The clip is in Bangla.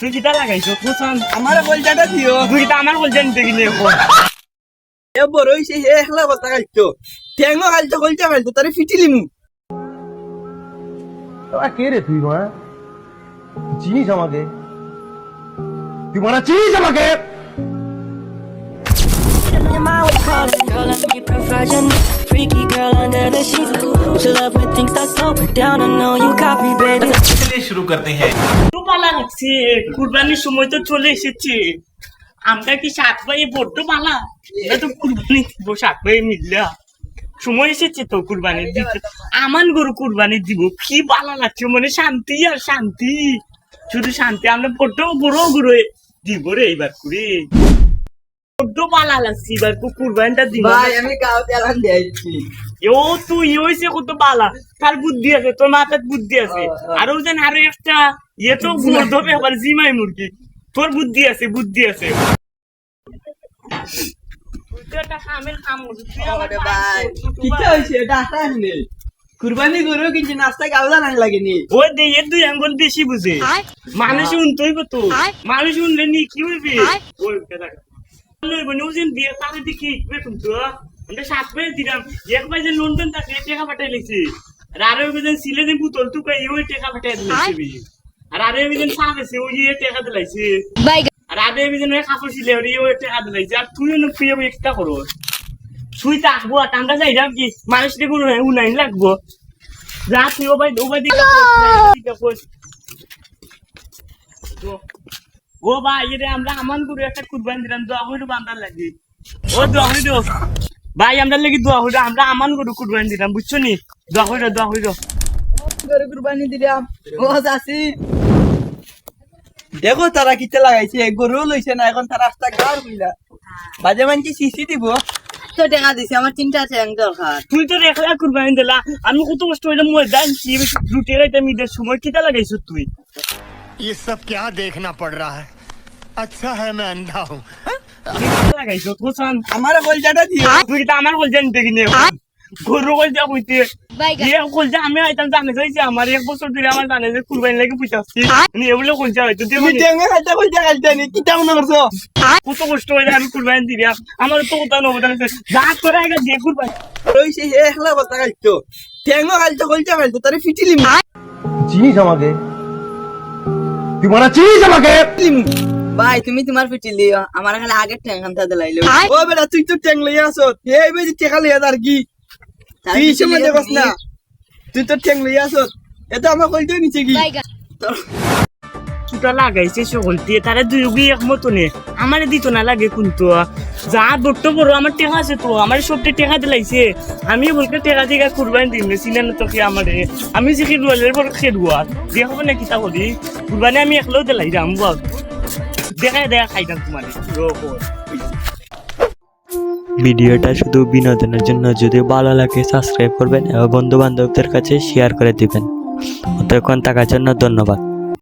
তুই কিটা লাগাইছো আমার বলজাটা দিও। তুই কিটা আমার বলজান দেখি নে এ বড় হইছে হে একলা কথা খাইতো ঠেঙ্গো খাইতো কলজা খাইতো তারে ফিটিলিমু তোরা কে রে তুই মা চিনিস আমাকে? তুই মারা চিনিস আমাকে? Your mind was calling, girl, let me perversion. Freaky girl under the sheets. Don't you love when things start going down? I know you got me, baby. चलिए शुरू करते हैं তো পালা লাগছে কুরবানির সময় তো চলে এসেছে আমরা কি সাত ভাই বড্ড পালা এটা তো কুরবানি দিব সাত ভাই মিললা সময় এসেছে তো কুরবানি দিতে আমান গরু কুরবানি দিব কি ভালো লাগছে মানে শান্তি আর শান্তি শুধু শান্তি আমরা বড্ড বড় গরু দিব রে এইবার করে তার বুদ্ধি আছে তোর মাথার বুদ্ধি আছে। ও, ও। আর যেন আরও একটা ইয়ে তো গুলো ধরে আবার জিমাই মুরগি। তোর বুদ্ধি আছে বুদ্ধি আছে। তুই তুই কুরবানি গরু কিন্তু নাস্তা গাওলা নাং লাগেনি। ওই দে এর দুই আঙ্গুল বেশি বুঝে। মানুষ উনতই তো। মানুষ উনলে নি কি হইবে? ওই নিউজিন তারে দেখি বেতন তো। আমরা সাত দিলাম। এক বাজে লন্ডন থাকে টাকা পাঠাই লিখছি আর আরও একজন সিলে যে বুতল ওই টাকা পাঠাই দিলাইছে আর আরও একজন সাবেছে ওই ইয়ে টাকা দিলাইছে। আর আরও একজন ওই কাপড় সিলে ওই ওই টাকা দিলাইছে। আর তুই অন্য প্রিয় একটা করো। সুই থাকব আর টাঙ্গা যাই যাম কি মানুষ উনাইন লাগবো। যা তুই ও ভাই ও ভাই দিকে দিকে কই ও ভাই এরে আমরা আমান করে একটা কুরবান দিলাম দোয়া হইল বান্দার লাগি। ও দোয়া হইল। ভাই আমরা লাগি দোয়া হইল আমরা আমান করে কুরবান দিলাম বুঝছ নি? দোয়া হইল দোয়া হইল। গরু কুরবানি দিলাম। ও চাচি। দেখো তারা কিতে লাগাইছে গরু লইছে না এখন তারা রাস্তা গার হইলা। বাজে মানছি সিসি দিব। তো টাকা দিছে আমার তিনটা ট্যাং দরকার। তুই তো রেখলা কুরবানি দিলা আমি কত কষ্ট হইল মই জানছি রুটি রাইতে মিদের সময় কিটা লাগাইছো তুই? ये सब क्या देखना पड़ रहा है अच्छा है मैं अंधा हूँ কিটা লাগাইছো কোসান আমার কলজাটা দিও তুই কিটা আমার কল জানতে কিনে গরু কল যা কইতে যে কল যা আমি আইতাম জানে যাইছে আমার এক বছর ধরে আমার জানে যে কুরবানি লাগে পুষাচ্ছি নি এগুলো কল যা হইতো তুমি ট্যাঙ্গা খাইতে কলজা খাইতে নি কিটা মনে করছো কত কষ্ট হইলে আমি কুরবানি দিলাম আমার তো কথা নবদান যা করে আগে যে কুরবানি রইছে হে একলা কথা খাইতো ঠেঙ্গো খাইতো কলজা খাইতো তারে ফিটিলিমু চিনিস আমাকে তুই মারা চিনিস আমাকে? ভাই তুমি তোমার ফিটিলি আমার খালি আগে ট্যাং খান্তা দিলাইলো। ও বেটা তুই তো ট্যাং লইয়া আছো এই বেজি টেকা লইয়া তার কি? তুই সময় দেখছ না। তুই তো ট্যাং লইয়া আছো এটা আমার কইতে নিচে কি? সুটা লাগাইছে সকল দিয়ে তারা দুই এক মতো নে আমারে দিত না লাগে কিন্তু। যা বট্ট বড় আমার টেকা আছে তো, আমার সবটা টেকা দিলাইছে। আমি বলকে টেকা দিকে কুরবানি দিম চিনে না তোকে আমারে। আমি যে খেলুয়ালের বড় খেলুয়া দিয়ে হবে না কিতা করি কুরবানি আমি একলেও দিলাই যাম বল দেখা দেখা খাইতাম তোমার। ভিডিওটা শুধু বিনোদনের জন্য যদি ভালো লাগে সাবস্ক্রাইব করবেন এবং বন্ধু বান্ধবদের কাছে শেয়ার করে দিবেন। অতক্ষণ থাকার জন্য ধন্যবাদ।